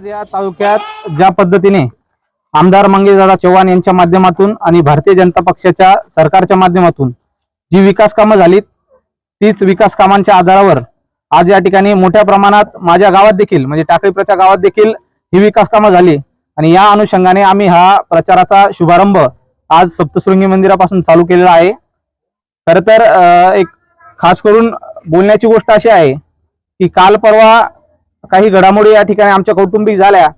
या तालुक्यात ज्या पद्धतीने आमदार मंगेशदादा चव्हाण यांच्या माध्यमातून आणि भारतीय जनता पक्षाच्या सरकारच्या माध्यमातून जी विकास कामं झालीत तीच विकास कामांच्या आधारावर आज या ठिकाणी मोठ्या प्रमाणात माझ्या गावात देखील म्हणजे टाकळीप्रच्या गावात देखील ही विकास कामं झाली. आणि या अनुषंगाने आम्ही हा प्रचाराचा शुभारंभ आज सप्तशृंगी मंदिरापासून चालू केलेला आहे. खरं तर एक खास करून बोलण्याची गोष्ट अशी आहे की काल परवा काही घडामोडी या ठिकाणी आमच्या कौटुंबिक झाल्या.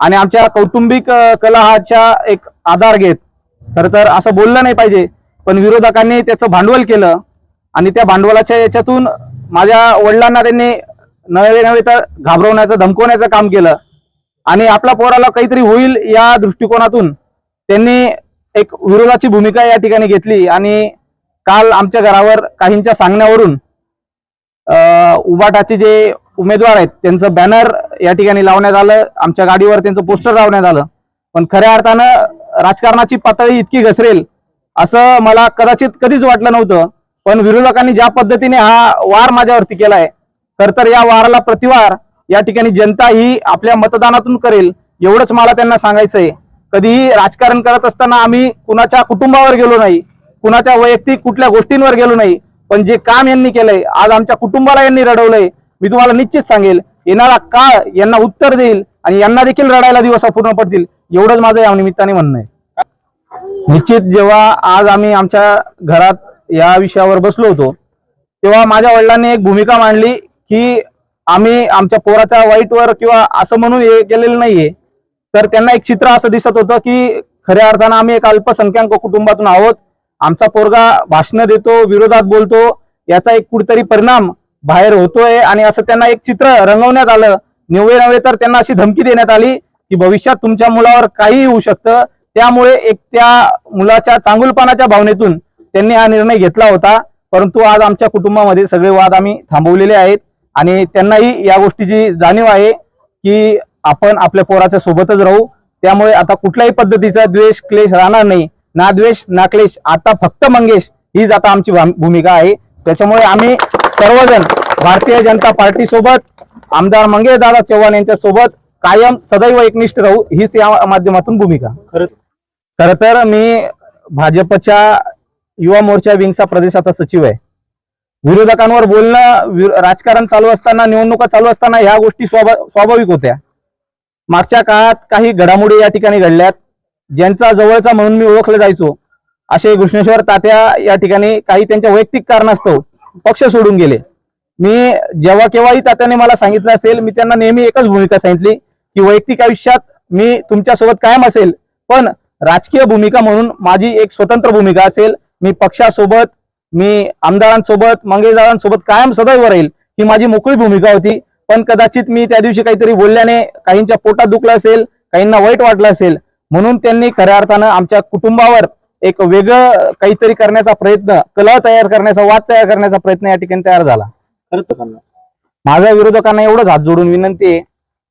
आणि आमच्या कौटुंबिक अ, कलहाच्या एक आधार घेत खरं तर असं बोललं नाही पाहिजे पण विरोधकांनी त्याचं भांडवल केलं. आणि त्या भांडवलाच्या याच्यातून माझ्या वडिलांना त्यांनी नव्हे नव्हे तर घाबरवण्याचं धमकवण्याचं काम केलं. आणि आपल्या पोराला काहीतरी होईल या दृष्टिकोनातून त्यांनी एक विरोधाची भूमिका या ठिकाणी घेतली. आणि काल आमच्या घरावर काहींच्या सांगण्यावरून उबाटाचे जे उमेदवार आहेत त्यांचं बॅनर या ठिकाणी लावण्यात आलं आमच्या गाडीवर त्यांचं पोस्टर लावण्यात आलं. पण खऱ्या अर्थानं राजकारणाची पातळी इतकी घसरेल असं मला कदाचित कधीच वाटलं नव्हतं. पण विरोधकांनी ज्या पद्धतीने हा वार माझ्यावरती केलाय तर तर या वाराला प्रतिवार या ठिकाणी जनता ही आपल्या मतदानातून करेल एवढंच मला त्यांना सांगायचंय. कधीही राजकारण करत असताना आम्ही कुणाच्या कुटुंबावर गेलो नाही कुणाच्या वैयक्तिक कुठल्या गोष्टींवर गेलो नाही पण जे काम यांनी केलंय आज आमच्या कुटुंबाला यांनी रडवलंय मी तुम्हाला निश्चित सांगेल येणारा काळ यांना उत्तर देईल आणि यांना देखील रडायला दिवस पूर्ण पडतील एवढंच माझं या निमित्ताने म्हणणं आहे. निश्चित जेव्हा आज आम्ही आमच्या घरात या विषयावर बसलो होतो तेव्हा माझ्या वडिलांनी एक भूमिका मांडली की आम्ही आमच्या पोराच्या वाईटवर किंवा असं म्हणून हे केलेलं नाहीये तर त्यांना एक चित्र असं दिसत होतं की खऱ्या अर्थानं आम्ही एक अल्पसंख्याक कुटुंबातून आहोत आमचा पोरगा भाषण देतो विरोधात बोलतो याचा एक कुठेतरी परिणाम बाहेर होतोय आणि असं त्यांना एक चित्र रंगवण्यात आलं. नव्हे नव्हे तर त्यांना अशी धमकी देण्यात आली की भविष्यात तुमच्या मुलावर काहीही होऊ शकतं. त्यामुळे एक त्या मुलाच्या चांगुलपणाच्या भावनेतून त्यांनी हा निर्णय घेतला होता. परंतु आज आमच्या कुटुंबामध्ये सगळे वाद आम्ही थांबवलेले आहेत आणि त्यांनाही या गोष्टीची जाणीव आहे की आपण आपल्या पोराच्या सोबतच राहू. त्यामुळे आता कुठल्याही पद्धतीचा द्वेष क्लेश राहणार नाही. ना द्वेष ना क्लेश आता फक्त मंगेश हीच आता आमची भाम- भूमिका आहे. त्याच्यामुळे आम्ही सर्वजण भारतीय जनता पार्टी सोबत आमदार मंगेश दादा चव्हाण यांच्या सोबत कायम सदैव एकनिष्ठ राहू हीच या माध्यमातून भूमिका. खरं तर मी भाजपच्या युवा मोर्चा विंगचा प्रदेशाचा सचिव आहे. विरोधकांवर बोलणं राजकारण चालू असताना निवडणुका चालू असताना ह्या गोष्टी स्वाभा- स्वाभाविक होत्या. मागच्या काळात काही घडामोडी या ठिकाणी घडल्यात. ज्यांचा जवळचा म्हणून मी ओळखलं जायचो असे घृष्णेश्वर तात्या या ठिकाणी काही त्यांच्या वैयक्तिक कारणास्तव पक्ष सोडून गेले. मी जेव्हा केव्हाही तात्याने मला सांगितलं असेल मी त्यांना नेहमी एकच भूमिका सांगितली की वैयक्तिक आयुष्यात मी तुमच्यासोबत कायम असेल पण राजकीय भूमिका म्हणून माझी एक स्वतंत्र भूमिका असेल. मी पक्षासोबत मी आमदारांसोबत मंगेशदारांसोबत कायम सदैव राहील ही माझी मोकळी भूमिका होती. पण कदाचित मी त्या दिवशी काहीतरी बोलल्याने काहींच्या पोटात दुखलं असेल काहींना वाईट वाटलं असेल म्हणून त्यांनी खऱ्या अर्थानं आमच्या कुटुंबावर एक वेगळं काहीतरी करण्याचा प्रयत्न कलह तयार करण्याचा वाद तयार करण्याचा प्रयत्न या ठिकाणी तयार झाला. माझ्या विरोधकांना एवढंच हात जोडून विनंती आहे.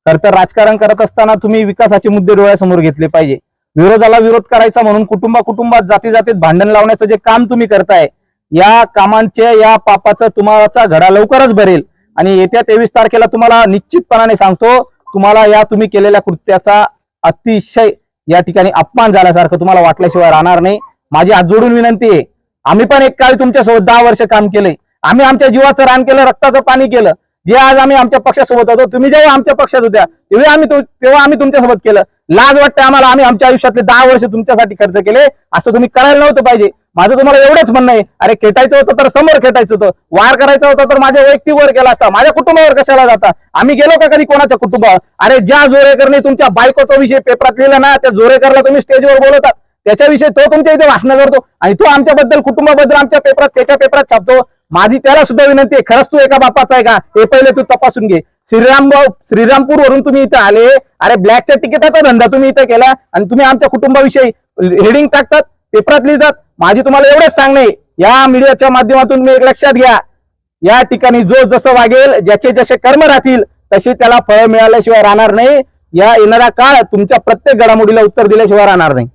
खरं तर राजकारण करत असताना तुम्ही विकासाचे मुद्दे डोळ्यासमोर घेतले पाहिजे. विरोधाला विरोध करायचा म्हणून कुटुंबा कुटुंबात जाती जातीत भांडण लावण्याचं जे काम तुम्ही करताय या कामांचे या पापाचा तुम्हाचा घडा लवकरच भरेल. आणि येत्या तेवीस तारखेला तुम्हाला निश्चितपणाने सांगतो तुम्हाला या तुम्ही केलेल्या कृत्याचा अतिशय या ठिकाणी अपमान झाल्यासारखं तुम्हाला वाटल्याशिवाय राहणार नाही. माझी हात जोडून विनंती आहे. आम्ही पण एक काळी तुमच्यासोबत दहा वर्ष काम केलंय. आम्ही आमच्या जीवाचं रान केलं रक्ताचं पाणी केलं. जे आज आम्ही आमच्या पक्षासोबत होतो तुम्ही जेव्हा आमच्या पक्षात होत्या तेव्हा आम्ही तेव्हा आम्ही तुमच्यासोबत केलं. लाज वाटते आम्हाला. आम्ही आमच्या आयुष्यातले दहा वर्ष तुमच्यासाठी खर्च केले. असं तुम्ही करायला नव्हतं पाहिजे. माझं तुम्हाला एवढंच म्हणणं आहे. अरे खेटायचं होतं तर समोर खेटायचं होतं. वार करायचा होता तर माझ्या वैयक्तिकवर केला असता. माझ्या कुटुंबावर कशाला जाता? आम्ही गेलो का कधी कोणाच्या कुटुंबावर? अरे ज्या जोरेकरने तुमच्या बायकोचा विषय पेपरात लिहिला ना त्या जोरेकरला तुम्ही स्टेजवर बोलवतात त्याच्याविषयी तो तुमच्या इथे भाषण करतो आणि तो आमच्याबद्दल कुटुंबाबद्दल आमच्या पेपरात त्याच्या पेपरात छापतो. माझी त्याला सुद्धा विनंती आहे खरंच तू एका बापाचा आहे का? हे पहिले तू तपासून घे. श्रीराम श्रीरामपूर वरून तुम्ही इथं आले. अरे ब्लॅकच्या तिकिटाचा धंदा तुम्ही इथं केला. आणि तुम्ही आमच्या कुटुंबाविषयी हेडिंग टाकतात पेपरात लिहितात. माझी तुम्हाला एवढंच सांगणे या मीडियाच्या माध्यमातून मी एक लक्षात घ्या. या ठिकाणी जो जसं वागेल ज्याचे जसे कर्म राहतील तसे त्याला फळ मिळाल्याशिवाय राहणार नाही. या येणारा काळ तुमच्या प्रत्येक घडामोडीला उत्तर दिल्याशिवाय राहणार नाही.